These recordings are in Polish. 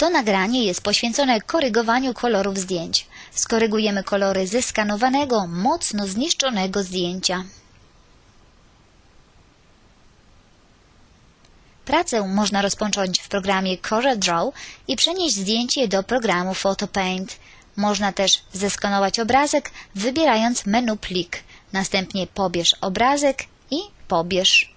To nagranie jest poświęcone korygowaniu kolorów zdjęć. Skorygujemy kolory zeskanowanego, mocno zniszczonego zdjęcia. Pracę można rozpocząć w programie CorelDRAW i przenieść zdjęcie do programu PhotoPaint. Można też zeskanować obrazek, wybierając menu plik. Następnie pobierz obrazek i pobierz.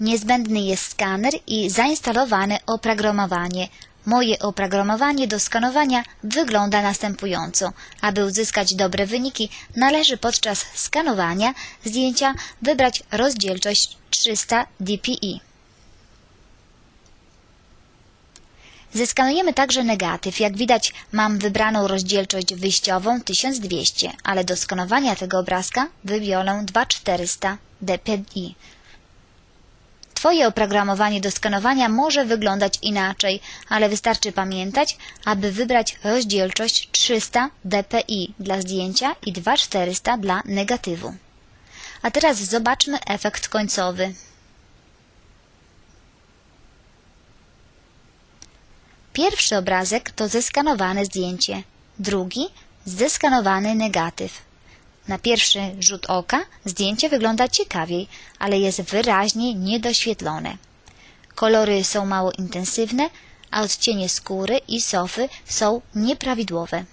Niezbędny jest skaner i zainstalowane oprogramowanie. Moje oprogramowanie do skanowania wygląda następująco. Aby uzyskać dobre wyniki, należy podczas skanowania zdjęcia wybrać rozdzielczość 300 dpi. Zeskanujemy także negatyw. Jak widać mam wybraną rozdzielczość wyjściową 1200, ale do skanowania tego obrazka wybiorę 2400 dpi. Twoje oprogramowanie do skanowania może wyglądać inaczej, ale wystarczy pamiętać, aby wybrać rozdzielczość 300 dpi dla zdjęcia i 2400 dla negatywu. A teraz zobaczmy efekt końcowy. Pierwszy obrazek to zeskanowane zdjęcie, drugi zeskanowany negatyw. Na pierwszy rzut oka zdjęcie wygląda ciekawiej, ale jest wyraźnie niedoświetlone. Kolory są mało intensywne, a odcienie skóry i sofy są nieprawidłowe.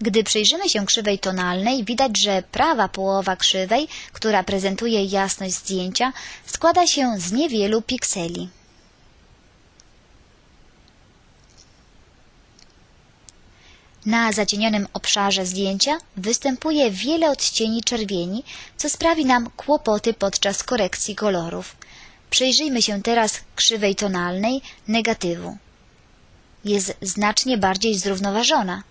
Gdy przyjrzymy się krzywej tonalnej, widać, że prawa połowa krzywej, która prezentuje jasność zdjęcia, składa się z niewielu pikseli. Na zacienionym obszarze zdjęcia występuje wiele odcieni czerwieni, co sprawi nam kłopoty podczas korekcji kolorów. Przyjrzyjmy się teraz krzywej tonalnej negatywu. Jest znacznie bardziej zrównoważona.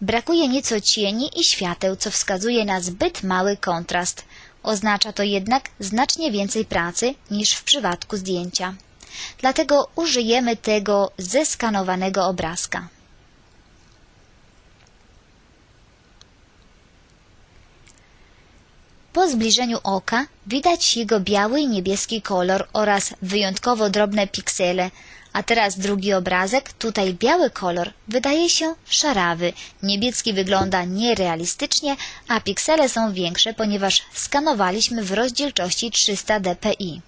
Brakuje nieco cieni i świateł, co wskazuje na zbyt mały kontrast. Oznacza to jednak znacznie więcej pracy niż w przypadku zdjęcia. Dlatego użyjemy tego zeskanowanego obrazka. Po zbliżeniu oka widać jego biały i niebieski kolor oraz wyjątkowo drobne piksele, a teraz drugi obrazek, tutaj biały kolor wydaje się szarawy, niebieski wygląda nierealistycznie, a piksele są większe, ponieważ skanowaliśmy w rozdzielczości 300 dpi.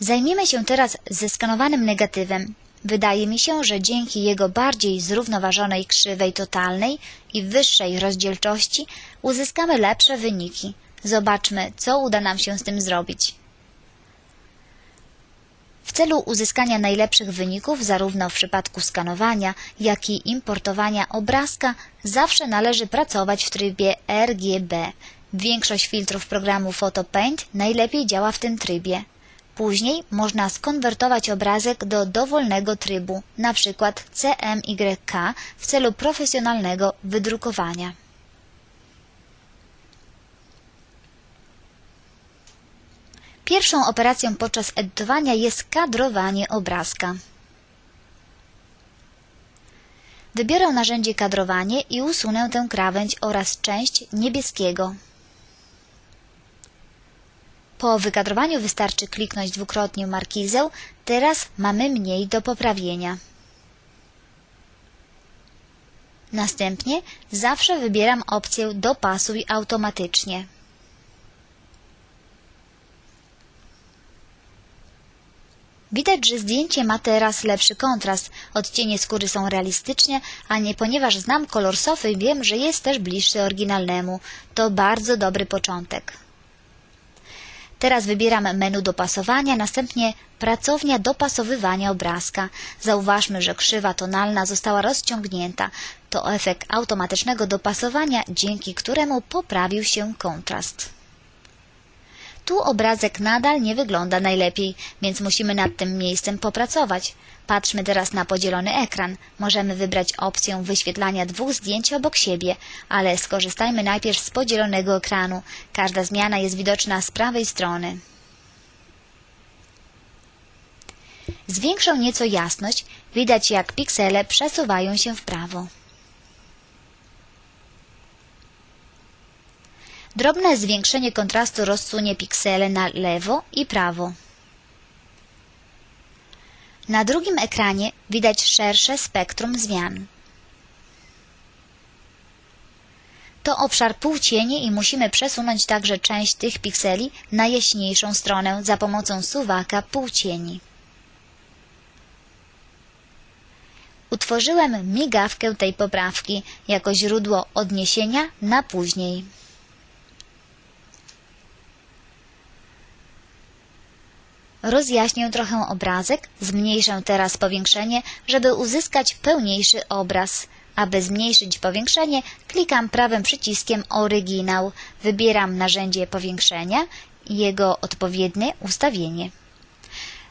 Zajmiemy się teraz zeskanowanym negatywem. Wydaje mi się, że dzięki jego bardziej zrównoważonej krzywej totalnej i wyższej rozdzielczości uzyskamy lepsze wyniki. Zobaczmy, co uda nam się z tym zrobić. W celu uzyskania najlepszych wyników, zarówno w przypadku skanowania, jak i importowania obrazka, zawsze należy pracować w trybie RGB. Większość filtrów programu PhotoPaint najlepiej działa w tym trybie. Później można skonwertować obrazek do dowolnego trybu, np. CMYK w celu profesjonalnego wydrukowania. Pierwszą operacją podczas edytowania jest kadrowanie obrazka. Wybiorę narzędzie kadrowanie i usunę tę krawędź oraz część niebieskiego. Po wykadrowaniu wystarczy kliknąć dwukrotnie markizę, teraz mamy mniej do poprawienia. Następnie zawsze wybieram opcję Dopasuj automatycznie. Widać, że zdjęcie ma teraz lepszy kontrast, odcienie skóry są realistyczne, a nie ponieważ znam kolor sofy wiem, że jest też bliższy oryginalnemu. To bardzo dobry początek. Teraz wybieram menu dopasowania, następnie pracownia dopasowywania obrazka. Zauważmy, że krzywa tonalna została rozciągnięta. To efekt automatycznego dopasowania, dzięki któremu poprawił się kontrast. Tu obrazek nadal nie wygląda najlepiej, więc musimy nad tym miejscem popracować. Patrzmy teraz na podzielony ekran. Możemy wybrać opcję wyświetlania dwóch zdjęć obok siebie, ale skorzystajmy najpierw z podzielonego ekranu. Każda zmiana jest widoczna z prawej strony. Zwiększą nieco jasność, widać jak piksele przesuwają się w prawo. Drobne zwiększenie kontrastu rozsunie piksele na lewo i prawo. Na drugim ekranie widać szersze spektrum zmian. To obszar półcieni i musimy przesunąć także część tych pikseli na jaśniejszą stronę za pomocą suwaka półcieni. Utworzyłem migawkę tej poprawki jako źródło odniesienia na później. Rozjaśnię trochę obrazek, zmniejszę teraz powiększenie, żeby uzyskać pełniejszy obraz. Aby zmniejszyć powiększenie, klikam prawym przyciskiem Oryginał, wybieram narzędzie powiększenia i jego odpowiednie ustawienie.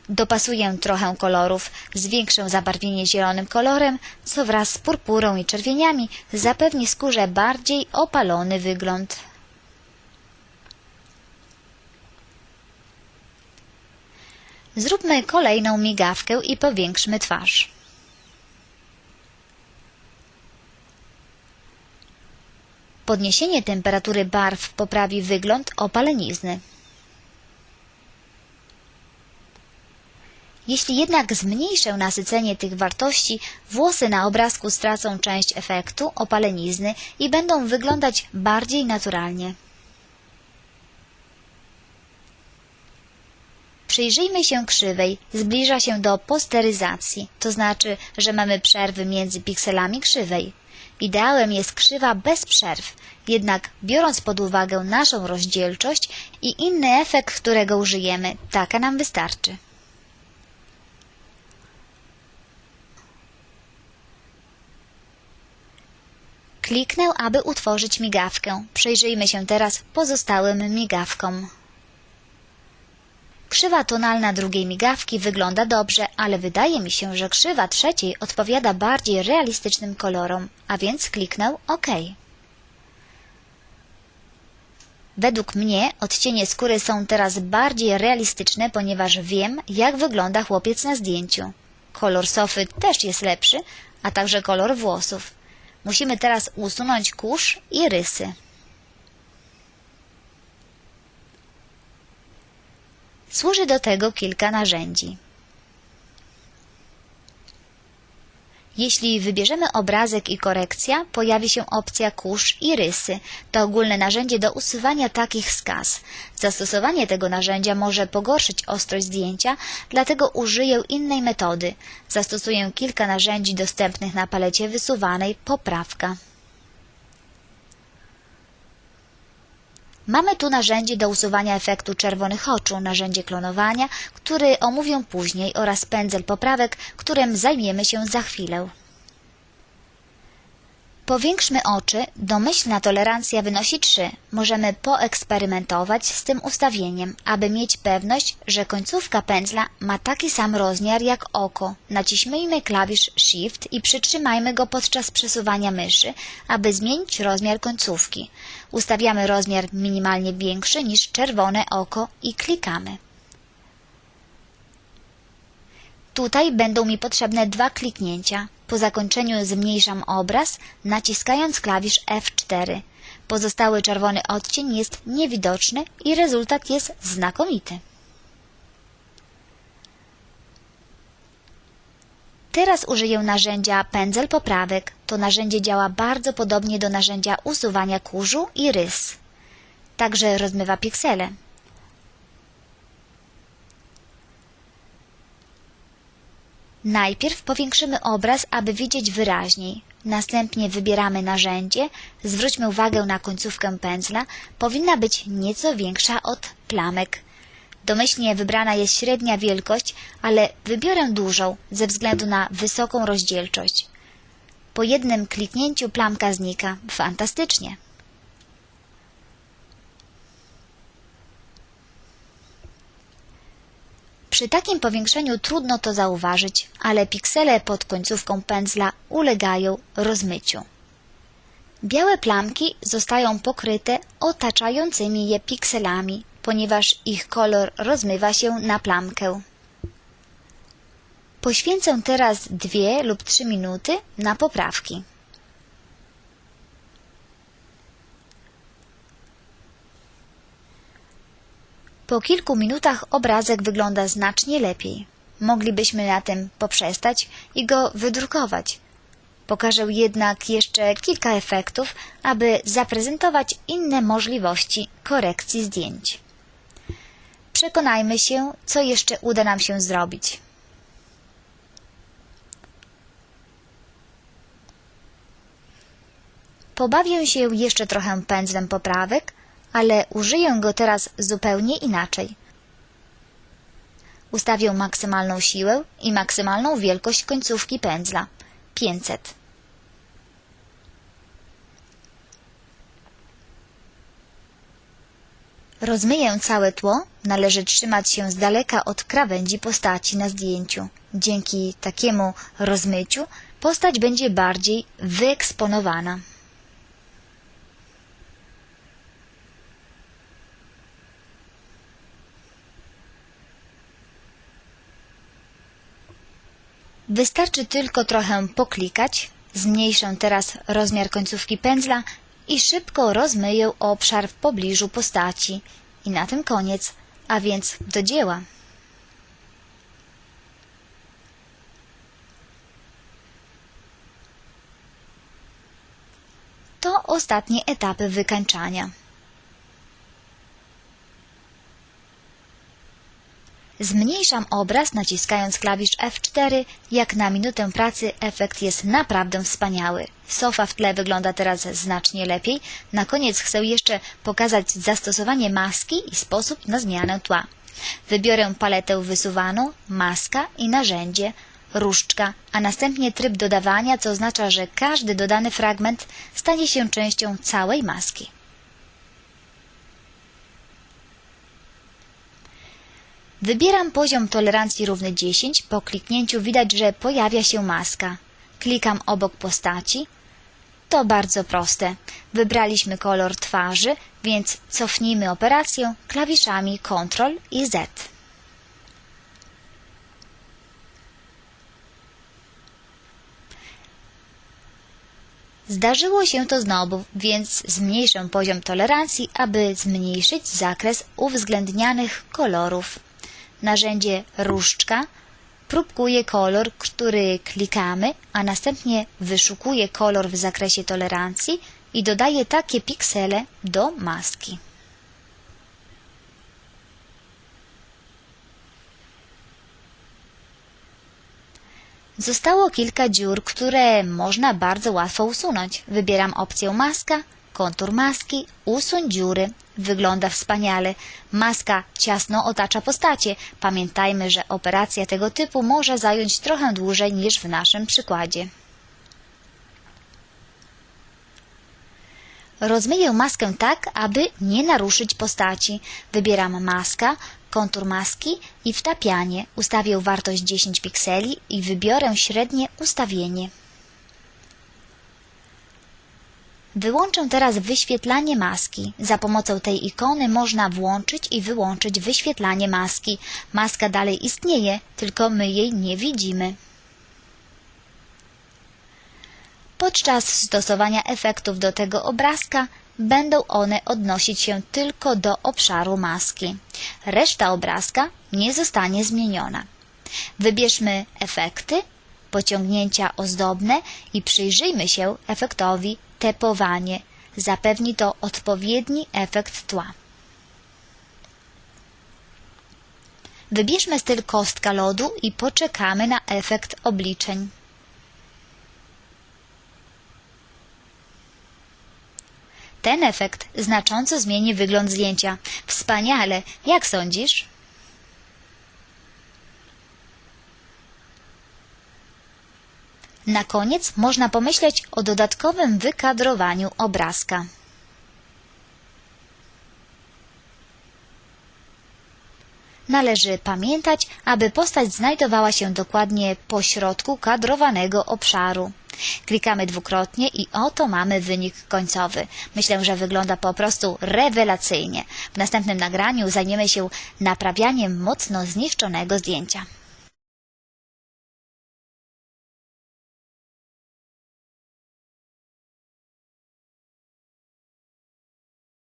Dopasuję trochę kolorów, zwiększę zabarwienie zielonym kolorem, co wraz z purpurą i czerwieniami zapewni skórze bardziej opalony wygląd. Zróbmy kolejną migawkę i powiększmy twarz. Podniesienie temperatury barw poprawi wygląd opalenizny. Jeśli jednak zmniejszę nasycenie tych wartości, włosy na obrazku stracą część efektu opalenizny i będą wyglądać bardziej naturalnie. Przyjrzyjmy się krzywej. Zbliża się do posteryzacji, to znaczy, że mamy przerwy między pikselami krzywej. Ideałem jest krzywa bez przerw, jednak biorąc pod uwagę naszą rozdzielczość i inny efekt, którego użyjemy, taka nam wystarczy. Kliknę, aby utworzyć migawkę. Przyjrzyjmy się teraz pozostałym migawkom. Krzywa tonalna drugiej migawki wygląda dobrze, ale wydaje mi się, że krzywa trzeciej odpowiada bardziej realistycznym kolorom, a więc kliknę OK. Według mnie odcienie skóry są teraz bardziej realistyczne, ponieważ wiem, jak wygląda chłopiec na zdjęciu. Kolor sofy też jest lepszy, a także kolor włosów. Musimy teraz usunąć kurz i rysy. Służy do tego kilka narzędzi. Jeśli wybierzemy obrazek i korekcja, pojawi się opcja kurz i rysy. To ogólne narzędzie do usuwania takich skaz. Zastosowanie tego narzędzia może pogorszyć ostrość zdjęcia, dlatego użyję innej metody. Zastosuję kilka narzędzi dostępnych na palecie wysuwanej poprawka. Mamy tu narzędzie do usuwania efektu czerwonych oczu, narzędzie klonowania, który omówię później oraz pędzel poprawek, którym zajmiemy się za chwilę. Powiększmy oczy. Domyślna tolerancja wynosi 3. Możemy poeksperymentować z tym ustawieniem, aby mieć pewność, że końcówka pędzla ma taki sam rozmiar jak oko. Naciśnijmy klawisz Shift i przytrzymajmy go podczas przesuwania myszy, aby zmienić rozmiar końcówki. Ustawiamy rozmiar minimalnie większy niż czerwone oko i klikamy. Tutaj będą mi potrzebne dwa kliknięcia. Po zakończeniu zmniejszam obraz, naciskając klawisz F4. Pozostały czerwony odcień jest niewidoczny i rezultat jest znakomity. Teraz użyję narzędzia pędzel poprawek. To narzędzie działa bardzo podobnie do narzędzia usuwania kurzu i rys. Także rozmywa piksele. Najpierw powiększymy obraz, aby widzieć wyraźniej. Następnie wybieramy narzędzie, zwróćmy uwagę na końcówkę pędzla, powinna być nieco większa od plamek. Domyślnie wybrana jest średnia wielkość, ale wybiorę dużą ze względu na wysoką rozdzielczość. Po jednym kliknięciu plamka znika. Fantastycznie! Przy takim powiększeniu trudno to zauważyć, ale piksele pod końcówką pędzla ulegają rozmyciu. Białe plamki zostają pokryte otaczającymi je pikselami, ponieważ ich kolor rozmywa się na plamkę. Poświęcę teraz dwie lub trzy minuty na poprawki. Po kilku minutach obrazek wygląda znacznie lepiej. Moglibyśmy na tym poprzestać i go wydrukować. Pokażę jednak jeszcze kilka efektów, aby zaprezentować inne możliwości korekcji zdjęć. Przekonajmy się, co jeszcze uda nam się zrobić. Pobawię się jeszcze trochę pędzlem poprawek, ale użyję go teraz zupełnie inaczej. Ustawię maksymalną siłę i maksymalną wielkość końcówki pędzla 500. Rozmyję całe tło, należy trzymać się z daleka od krawędzi postaci na zdjęciu. Dzięki takiemu rozmyciu postać będzie bardziej wyeksponowana. Wystarczy tylko trochę poklikać, zmniejszę teraz rozmiar końcówki pędzla i szybko rozmyję obszar w pobliżu postaci. I na tym koniec, a więc do dzieła. To ostatnie etapy wykańczania. Zmniejszam obraz naciskając klawisz F4. Jak na minutę pracy efekt jest naprawdę wspaniały. Sofa w tle wygląda teraz znacznie lepiej. Na koniec chcę jeszcze pokazać zastosowanie maski i sposób na zmianę tła. Wybiorę paletę wysuwaną, maska i narzędzie, różdżka, a następnie tryb dodawania, co oznacza, że każdy dodany fragment stanie się częścią całej maski. Wybieram poziom tolerancji równy 10. Po kliknięciu widać, że pojawia się maska. Klikam obok postaci. To bardzo proste. Wybraliśmy kolor twarzy, więc cofnijmy operację klawiszami Ctrl i Z. Zdarzyło się to znowu, więc zmniejszę poziom tolerancji, aby zmniejszyć zakres uwzględnianych kolorów narzędzie różdżka próbkuje kolor, który klikamy, a następnie wyszukuje kolor w zakresie tolerancji i dodaje takie piksele do maski. Zostało kilka dziur, które można bardzo łatwo usunąć. Wybieram opcję maska, kontur maski, usuń dziury, Wygląda wspaniale. Maska ciasno otacza postacie. Pamiętajmy, że operacja tego typu może zająć trochę dłużej niż w naszym przykładzie. Rozmyję maskę tak, aby nie naruszyć postaci. Wybieram maska, kontur maski i wtapianie. Ustawię wartość 10 pikseli i wybiorę średnie ustawienie. Wyłączę teraz wyświetlanie maski. Za pomocą tej ikony można włączyć i wyłączyć wyświetlanie maski. Maska dalej istnieje, tylko my jej nie widzimy. Podczas stosowania efektów do tego obrazka będą one odnosić się tylko do obszaru maski. Reszta obrazka nie zostanie zmieniona. Wybierzmy efekty, pociągnięcia ozdobne i przyjrzyjmy się efektowi tepowanie. Zapewni to odpowiedni efekt tła. Wybierzmy styl kostka lodu i poczekamy na efekt obliczeń. Ten efekt znacząco zmieni wygląd zdjęcia. Wspaniale! Jak sądzisz? Na koniec można pomyśleć o dodatkowym wykadrowaniu obrazka. Należy pamiętać, aby postać znajdowała się dokładnie po środku kadrowanego obszaru. Klikamy dwukrotnie i oto mamy wynik końcowy. Myślę, że wygląda po prostu rewelacyjnie. W następnym nagraniu zajmiemy się naprawianiem mocno zniszczonego zdjęcia.